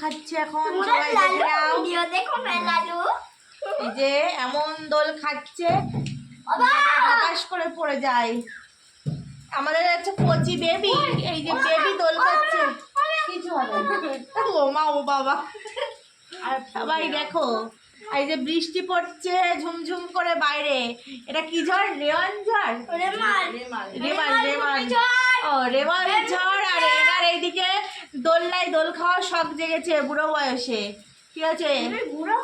খাচ্ছে এখন সবাই দেখে নাও। দেখো লালু। এই যে এমন দোল খাচ্ছে। আকাশ করে পড়ে যায়। আমাদের একটা কচি বেবি এই যে বেবি দোল খাচ্ছে। কিছু হবে ও মা ও বাবা। আর সবাই দেখো। এই যে বৃষ্টি পড়ছে ঝুমঝুম করে বাইরে। এটা কি ঝড়? রেওয়ান ঝড়? রেমাল। রেমাল। রেমাল ও রেমাল ঝড় আর এনার এইদিকে দোলনায় দোল খাওয়ার শখ জেগেছে বুড়ো বয়সে। ঠিক আছে বুড়ো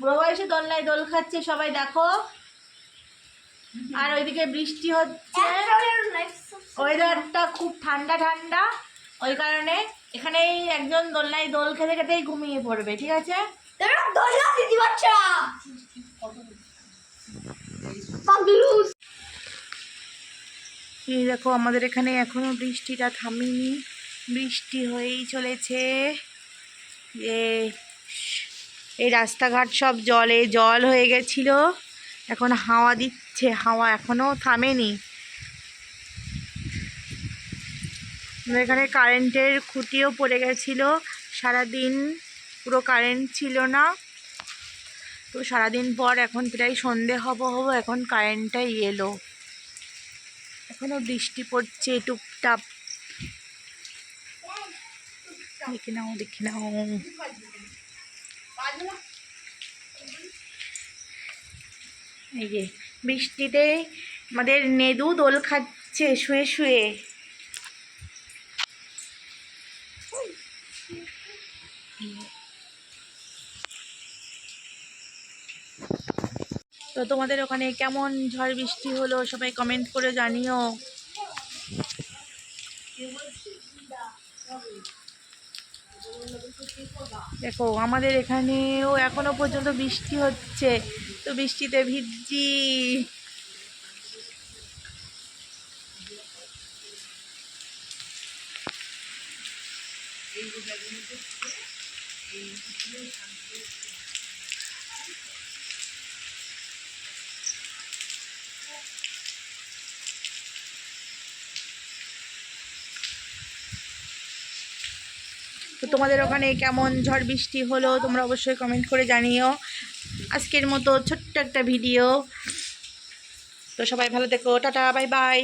বুড়ো বয়সে দোলনায় দোল খাচ্ছে সবাই দেখো। আর ওইদিকে বৃষ্টি হচ্ছে। ওয়েদারটা খুব ঠান্ডা ঠান্ডা। ওই কারণে এখানেই একজন দোলনায় দোল খেতে খেতেই ঘুমিয়ে পড়বে ঠিক আছে? পাগলুস। এই দেখো, আমাদের এখানে এখনও বৃষ্টিটা থামেনি। বৃষ্টি হয়েই চলেছে। এই রাস্তাঘাট সব জলে, জল হয়ে গেছিল। এখন হাওয়া দিচ্ছে, হাওয়া এখনও থামেনি। এখানে কারেন্টের খুঁটিও পড়ে গেছিল সারাদিন। পুরো কারেন্ট ছিল না। তো সারাদিন পর এখন প্রায় সন্ধে হব হব এখন কারেন্টটাই এলো। এখনও বৃষ্টি পড়ছে টুপটাপ। দেখে নাও দেখে নাও। এই যে বৃষ্টিতে আমাদের নেদু দোল খাচ্ছে, শুয়ে শুয়ে। তো তোমাদের ওখানে কেমন ঝড় বৃষ্টি হলো সবাই কমেন্ট করে জানিও। দেখো, আমাদের এখানেও এখনও পর্যন্ত বৃষ্টি হচ্ছে। তো বৃষ্টিতে ভিজছি। তো তোমাদের ওখানে কেমন ঝড় বৃষ্টি হলো তোমরা অবশ্যই কমেন্ট করে জানিও। আজকের মতো ছোট্ট একটা ভিডিও তো সবাই ভালো থেকো, টাটা বাই বাই